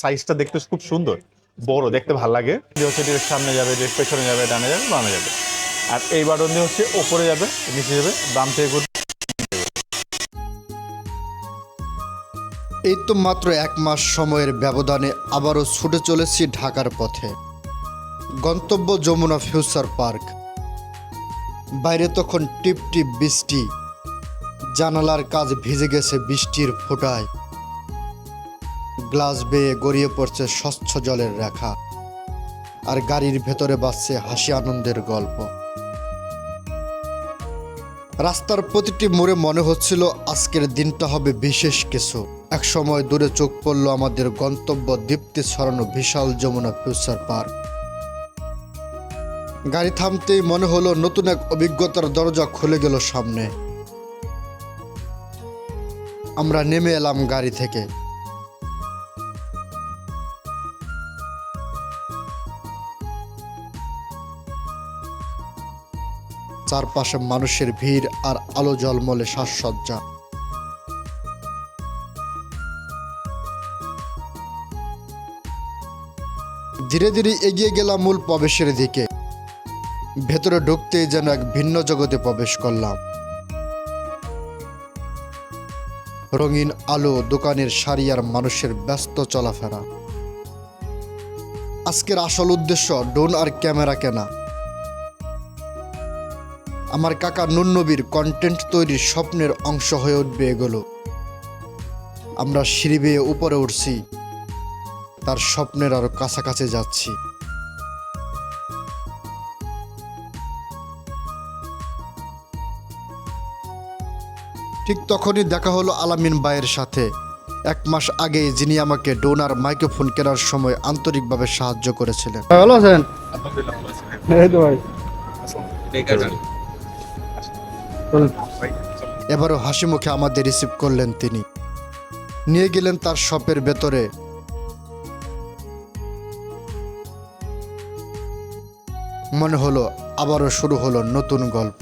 সাইজটা দেখতে খুব সুন্দর। বড়, দেখতে ভালো লাগে। দিয়ে হচ্ছে সামনে যাবে ডিরেক্ট পেছনে যাবে, ডানে যাবে, বামে যাবে। আর এই বাটন দিয়ে হচ্ছে ওপরে যাবে, নিচে যাবে, বাম থেকে ঘুরবে এই তো মাত্র এক মাস সময়ের ব্যবধানে আবারও ছুটে চলেছি ঢাকার পথে। গন্তব্য যমুনা ফিউচার পার্ক। বাইরে তখন টিপ টিপ বৃষ্টি। জানালার কাজ ভিজে গেছে বৃষ্টির ফোঁটায়। গ্লাস বেয়ে গড়িয়ে পড়ছে স্বচ্ছ জলের রেখা। আর গাড়ির ভেতরে বাজছে হাসি আনন্দের গল্প। রাস্তার প্রতিটি মোড়ে মনে হচ্ছিল আজকের দিনটা হবে বিশেষ কিছু। এক সময় দূরে চোখ পড়ল আমাদের গন্তব্য দীপ্তি ছড়ানো বিশাল যমুনা ফিউচার পার্ক। গাড়ি থামতেই মনে হলো নতুন এক অভিজ্ঞতার দরজা খুলে গেল সামনে। আমরা নেমে এলাম গাড়ি থেকে। চারপাশে মানুষের ভিড় আর আলো জলমলে সাজসজ্জা। ধীরে ধীরে এগিয়ে গেলাম মূল প্রবেশের দিকে। ভেতরে ঢুকতেই যেন এক ভিন্ন জগতে প্রবেশ করলাম। রঙিন আলো, দোকানের সারি আর মানুষের ব্যস্ত চলাফেরা। আজকের আসল উদ্দেশ্য ড্রোন আর ক্যামেরা কেনা। আমার কাকা নুন্নবীর কন্টেন্ট তৈরির স্বপ্নের অংশ হয়ে উঠবে এগুলো। আমরা সিঁড়ি বেয়ে উপরে উঠছি। তার স্বপ্নের আরও কাছাকাছি যাচ্ছি। ঠিক তখনই দেখা হলো আলামিন ভাইয়ের সাথে। এক মাস আগে যিনি আমাকে ডোনার মাইক্রোফোন কেনার সময় আন্তরিকভাবে সাহায্য করেছিলেন। ভালো আছেন? এই তো ভাই। এবারও হাসি মুখে আমাদের রিসিভ করলেন তিনি। নিয়ে গেলেন তার শপের ভেতরে। মনে হলো আবারও শুরু হলো নতুন গল্প।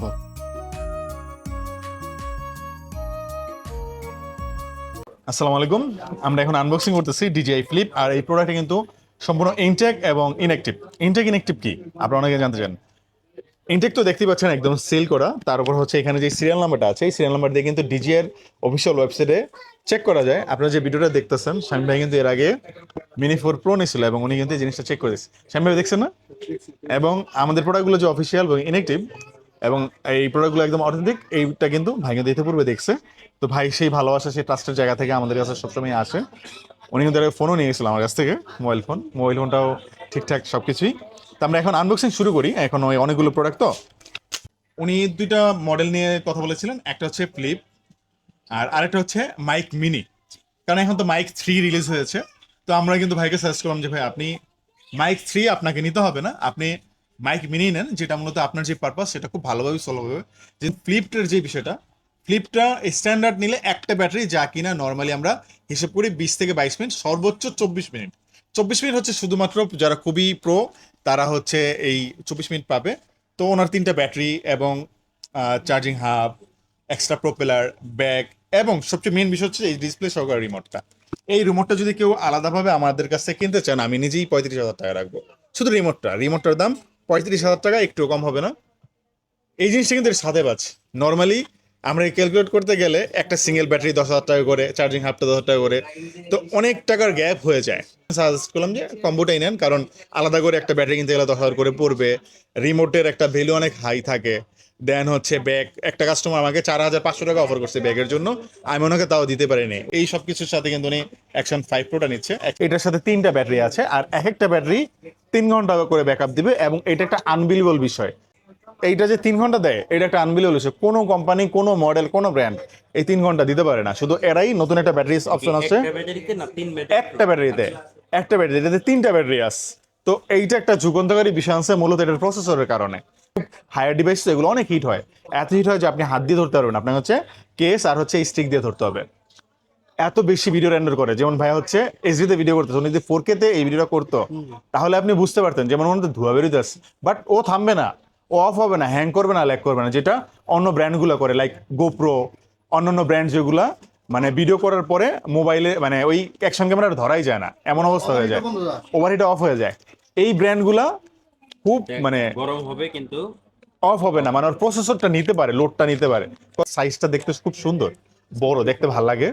আসসালামু আলাইকুম। আমরা এখন আনবক্সিং করতেছি ডিজিআই ফ্লিপ আর এই প্রোডাক্টটা কিন্তু সম্পূর্ণ ইনটেক এবং ইনঅ্যাক্টিভ ইনটেক ইনঅ্যাক্টিভ কি? আপনারা অনেকে জানতে চান। ইনটেক তো দেখতেই পাচ্ছেন একদম সেল করা। তার উপর হচ্ছে এখানে যে সিরিয়াল নাম্বারটা আছে, এই সিরিয়াল নাম্বার দিয়ে কিন্তু ডিজিআর অফিসিয়াল ওয়েবসাইটে চেক করা যায়। আপনারা যে ভিডিওটা দেখতেছেন স্বামী ভাই কিন্তু এর আগে মিনি ফোর প্রো নিয়েছিল এবং উনি কিন্তু এই জিনিসটা চেক করে দিচ্ছে স্বামী ভাই দেখছেন না? এবং আমাদের প্রোডাক্টগুলো যে অফিসিয়াল এবং ইনঅ্যাক্টিভ এবং এই প্রোডাক্টগুলো একদম অথেন্টিক এইটা কিন্তু ভাই কিন্তু ইতিপূর্বে দেখছে। তো ভাই সেই ভালোবাসা, সেই ট্রাস্টের জায়গা থেকে আমাদের কাছে সবসময় আসে। উনি কিন্তু ফোনও নিয়ে গেছিল আমার কাছ থেকে মোবাইল ফোন মোবাইল ফোনটাও ঠিকঠাক সব কিছুই আমরা এখন আনবক্সিং শুরু করি। এখন ওই অনেকগুলো প্রোডাক্ট তো। উনি দুইটা মডেল নিয়ে কথা বলেছিলেন। একটা হচ্ছে ফ্লিপ আর আরেকটা হচ্ছে মাইক মিনি কারণ এখন তো মাইক থ্রি রিলিজ হয়েছে। তো আমরা কিন্তু ভাইকে সাজেস্ট করলাম যে, ভাই, আপনি মাইক থ্রি আপনাকে নিতে হবে না। আপনি মাইক মিনি নেন, যেটা মূলত আপনার যে পারপাস সেটা খুব ভালোভাবে সলভ হবে। যে ফ্লিপটার যে বিষয়টা ফ্লিপটা স্ট্যান্ডার্ড নিলে একটা ব্যাটারি যা কিনা নর্মালি আমরা হিসেব করি বিশ থেকে বাইশ মিনিট, সর্বোচ্চ চব্বিশ মিনিট। চব্বিশ মিনিট হচ্ছে শুধুমাত্র যারা খুবই প্রো তারা হচ্ছে এই চব্বিশ মিনিট পাবে। তো ওনার তিনটা ব্যাটারি এবং charging hub extra propeller bag এবং সবচেয়ে মেন বিষয় হচ্ছে এই ডিসপ্লে সহকারে রিমোটটা এই রিমোটটা যদি কেউ আলাদাভাবে আমাদের কাছ থেকে কিনতে চান, আমি নিজেই পঁয়ত্রিশ হাজার টাকা রাখব। শুধু রিমোটটা রিমোটটার দাম পঁয়ত্রিশ হাজার টাকা একটু কম হবে না। এই জিনিসটা কিন্তু সাথে পাচ্ছে নর্মালি আমরা এই ক্যালকুলেট করতে গেলে একটা সিঙ্গেল ব্যাটারি দশ হাজার টাকা করে চার্জিং হাফটা দশ হাজার টাকা করে, তো অনেক টাকার গ্যাপ হয়ে যায়। সাজেস্ট করলাম যে কম্বোটাই নেন, কারণ আলাদা করে একটা ব্যাটারি কিনতে গেলে দশ হাজার করে পড়বে রিমোটের একটা ভ্যালু অনেক হাই থাকে। দেন হচ্ছে ব্যাগ একটা কাস্টমার আমাকে চার হাজার পাঁচশো টাকা অফার করছে ব্যাগের জন্য, আমি ওনাকে তাও দিতে পারিনি। এই সব কিছুর সাথে কিন্তু উনি অ্যাকশন ফাইভ প্রোটা নিচ্ছে। এটার সাথে তিনটা ব্যাটারি আছে, আর এক একটা ব্যাটারি তিন ঘণ্টা করে ব্যাকআপ দিবে, এবং এটা একটা আনবিলিবল বিষয়। এইটা যে তিন ঘণ্টা দেয় এটা একটা আনবিলিবল বিষয় কোনো কোম্পানি কোনো মডেল কোনো ব্র্যান্ড এই তিন ঘণ্টা দিতে পারে না। শুধু এরাই নতুন একটা ব্যাটারি অপশন আছে একটা ব্যাটারিতে একটা ব্যাটারিতে ব্যাটারি এটাতে তিনটা ব্যাটারি আছে। তো এইটা একটা যুগান্তকারী বিষয় আছে মূলত এটার প্রসেসরের কারণে। হায়ার ডিভাইস তো এগুলো অনেক হিট হয়। এত হিট হয় যে আপনি হাত দিয়ে ধরতে পারবেন আপনার হচ্ছে কেস আর হচ্ছে স্টিক দিয়ে ধরতে হবে। এত বেশি ভিডিও রেন্ডার করে। যেমন ভাই হচ্ছে এইচডিতে ভিডিও করতে উনি যদি ফোর তে এই ভিডিওটা করতো তাহলে আপনি বুঝতে পারতেন যেমন মধ্যে ধোয়া বেরোতে বাট ও থামবে না। ও অফ হবে না হ্যাং করবে না ল্যাক করবে না যেটা অন্য ব্র্যান্ডগুলো করে লাইক গোপ্রো অন্যান্য ব্র্যান্ড যেগুলা মানে ভিডিও করার পরে মোবাইলে মানে ওই অ্যাকশন ক্যামেরা ধরাই যায় না এমন অবস্থা হয়ে যায়। ওভারহিট অফ হয়ে। যায়। এই ব্র্যান্ডগুলা খুব মানে গরম হবে কিন্তু অফ হবে না মানে ওর প্রসেসরটা নিতে পারে লোডটা নিতে পারে। সাইজটা দেখতে খুব সুন্দর বড় দেখতে ভালো লাগে।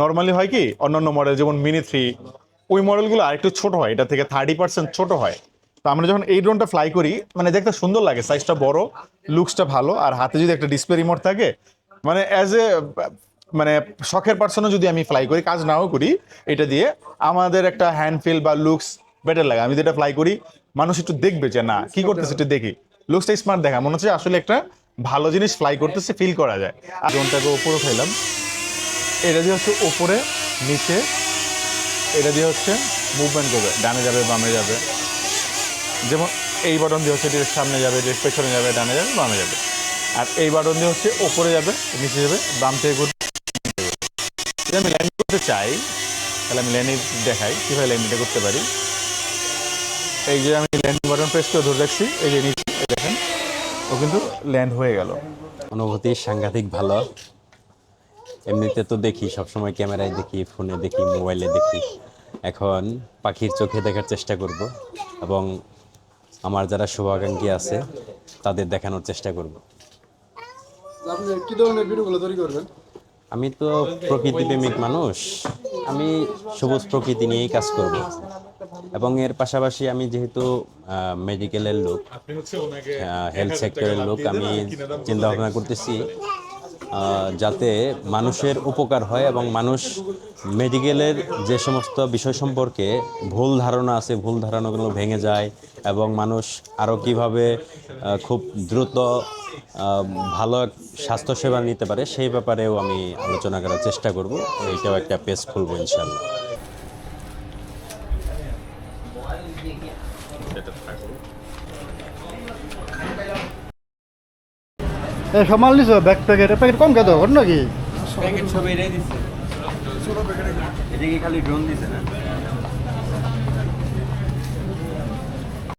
নর্মালি হয় কি অন্যান্য মডেল যেমন মিনি থ্রি ওই মডেলগুলো আরেকটু ছোট হয় এটা থেকে থার্টি পার্সেন্ট ছোট হয়। তো আমরা যখন এই ড্রোনটা ফ্লাই করি মানে দেখতে সুন্দর লাগে সাইজটা বড় লুকসটা ভালো, আর হাতে যদি একটা ডিসপ্লে রিমোট থাকে মানে অ্যাজ এ মানে শখের পার্সনও যদি আমি ফ্লাই করি, কাজ নাও করি, এটা দিয়ে আমাদের একটা হ্যান্ড ফিল বা লুকস বেটার লাগে। আমি যেটা ফ্লাই করি, মানুষ একটু দেখবে যে, না, কি করতেছে একটু দেখি। লুকসটা স্মার্ট দেখা। মনে হচ্ছে আসলে একটা ভালো জিনিস ফ্লাই করতেছে ফিল করা যায়। আর ড্রোনটাকে উপরে উঠাইলাম। এটা দিয়ে হচ্ছে উপরে, নিচে, এটা দিয়ে হচ্ছে মুভমেন্ট করবে। ডানে যাবে, বামে যাবে। যেমন এই বাটন দিয়ে হচ্ছে এটির সামনে যাবে এটির পেছনে যাবে, ডানে যাবে, বামে যাবে। আর এই বাটন দিয়ে হচ্ছে ওপরে যাবে, নিচে যাবে, বাম থেকে ঘুরবে যদি আমি ল্যান্ড করতে চাই, তাহলে আমি ল্যান্ডিং দেখাই, কীভাবে ল্যান্ডিংটা করতে পারি। এই যে আমি ল্যান্ডিং বাটন প্রেস করে ধরে রাখছি, এই যে নিচে দেখেন, ও কিন্তু ল্যান্ড হয়ে গেল। অনুভূতি সাংঘাতিক ভালো। এমনিতে তো দেখি, সবসময় ক্যামেরায় দেখি, ফোনে দেখি, মোবাইলে দেখি। এখন পাখির চোখে দেখার চেষ্টা করব এবং আমার যারা শুভাকাঙ্ক্ষী আছে তাদের দেখানোর চেষ্টা করব। আপনি কি ধরনের ভিডিওগুলো তৈরি করবেন? আমি তো প্রকৃতিপ্রেমিক মানুষ। আমি সবুজ প্রকৃতি নিয়েই কাজ করব। এবং এর পাশাপাশি আমি যেহেতু মেডিকেলের লোক হেলথ সেক্টরের লোক আমি চিন্তা ভাবনা করতেছি যাতে মানুষের উপকার হয় এবং মানুষ মেডিকেলের যে সমস্ত বিষয় সম্পর্কে ভুল ধারণা আছে, ভুল ধারণাগুলো ভেঙে যায় এবং মানুষ আরও কীভাবে খুব দ্রুত ভালো স্বাস্থ্যসেবা নিতে পারে, সেই ব্যাপারেও আমি আলোচনা করার চেষ্টা করব। এইটাও একটা পেজ খুলবো ইনশাল্লাহ এই সব মাল নিছো? ব্যাগ প্যাকেট প্যাকেট কম কে হবে নাকি? প্যাকেট সব এটা কি খালি ড্রোন দিছে না?